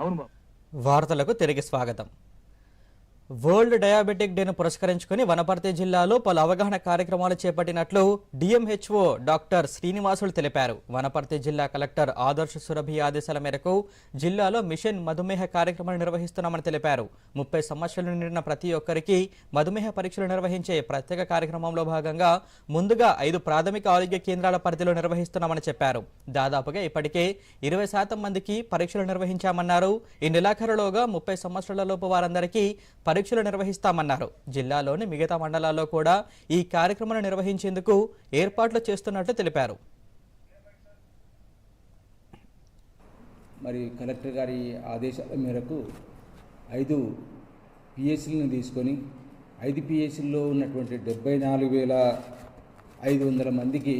అవును బాబు. వార్తలకు తిరిగి స్వాగతం. వరల్డ్ డయాబెటిక్ డేను పురస్కరించుకుని వనపర్తి జిల్లాలో పలు అవగాహన కార్యక్రమాలు చేపట్టినట్లు డిఎంహెచ్ఓ డాక్టర్ శ్రీనివాసులు తెలిపారు. వనపర్తి జిల్లా కలెక్టర్ ఆదర్శ సురభి ఆదేశాల మేరకు జిల్లాలో మిషన్ మధుమేహ కార్యక్రమాలు నిర్వహిస్తున్నామని తెలిపారు. ముప్పై సంవత్సరాలు నిండిన ప్రతి ఒక్కరికి మధుమేహ పరీక్షలు నిర్వహించే ప్రత్యేక కార్యక్రమంలో భాగంగా ముందుగా ఐదు ప్రాథమిక ఆరోగ్య కేంద్రాల పరిధిలో నిర్వహిస్తున్నామని చెప్పారు. దాదాపుగా ఇప్పటికే ఇరవై శాతం మందికి పరీక్షలు నిర్వహించామన్నారు. ఈ నెలాఖరులోగా ముప్పై సంవత్సరాల లోపు వారందరికీ పరీక్షలు నిర్వహిస్తామన్నారు. జిల్లాలోని మిగతా మండలాల్లో కూడా ఈ కార్యక్రమాన్ని నిర్వహించేందుకు ఏర్పాట్లు చేస్తున్నట్లు తెలిపారు. మరి కలెక్టర్ గారి ఆదేశాల మేరకు ఐదు పిఎస్సీలను తీసుకొని ఐదు పిఎస్సీల్లో ఉన్నటువంటి డెబ్బై నాలుగు వేల ఐదు వందల మందికి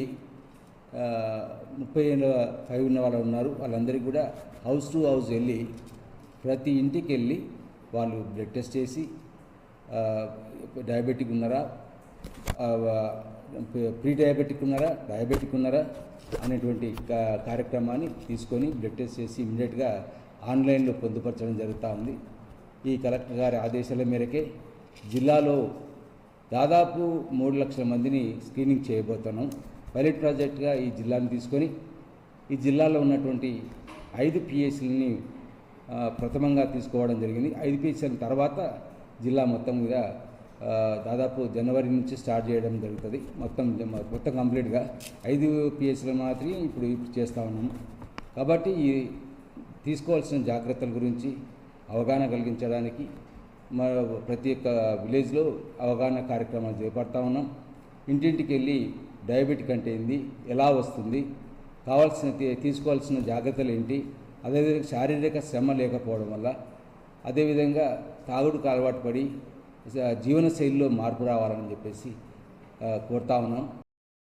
ముప్పై ఏళ్ళ పై ఉన్న వాళ్ళు ఉన్నారు. వాళ్ళందరికీ కూడా హౌస్ టు హౌస్ వెళ్ళి ప్రతి ఇంటికి వెళ్ళి వాళ్ళు బ్లడ్ టెస్ట్ చేసి డయాబెటిక్ ఉన్నారా? ప్రీ డయాబెటిక్ ఉన్నారా? డయాబెటిక్ ఉన్నారా? అనేటువంటి కా- కార్యక్రమాన్ని తీసుకొని బ్లడ్ టెస్ట్ చేసి ఇమ్మీడియట్గా ఆన్లైన్లో పొందుపరచడం జరుగుతూ ఉంది. ఈ కలెక్టర్ గారి ఆదేశాల మేరకే జిల్లాలో దాదాపు మూడు లక్షల మందిని స్క్రీనింగ్ చేయబోతున్నాం. పైలట్ ప్రాజెక్ట్గా ఈ జిల్లాను తీసుకొని ఈ జిల్లాలో ఉన్నటువంటి ఐదు పిఎస్సీలని ప్రథమంగా తీసుకోవడం జరిగింది. ఐదు పిఎస్సీల తర్వాత జిల్లా మొత్తం మీద దాదాపు జనవరి నుంచి స్టార్ట్ చేయడం జరుగుతుంది. మొత్తం మొత్తం కంప్లీట్గా ఐదు పిఎస్సీలు మాత్రమే ఇప్పుడు ఇప్పుడు చేస్తూ ఉన్నాము. కాబట్టి ఈ తీసుకోవాల్సిన జాగ్రత్తల గురించి అవగాహన కలిగించడానికి మన ప్రతి ఒక్క విలేజ్లో అవగాహన కార్యక్రమాలు చేపడతా ఉన్నాం. ఇంటింటికి వెళ్ళి డయాబెటిక్ అంటే ఏంది? ఎలా వస్తుంది? కావాల్సిన తీసుకోవాల్సిన జాగ్రత్తలు ఏంటి? అదేవిధంగా శారీరక శ్రమ లేకపోవడం వల్ల అదేవిధంగా తాగుడుకు అలవాటు పడి జీవనశైలిలో జీవన శైలిలో మార్పు రావాలని చెప్పేసి కోరుతా ఉన్నాం.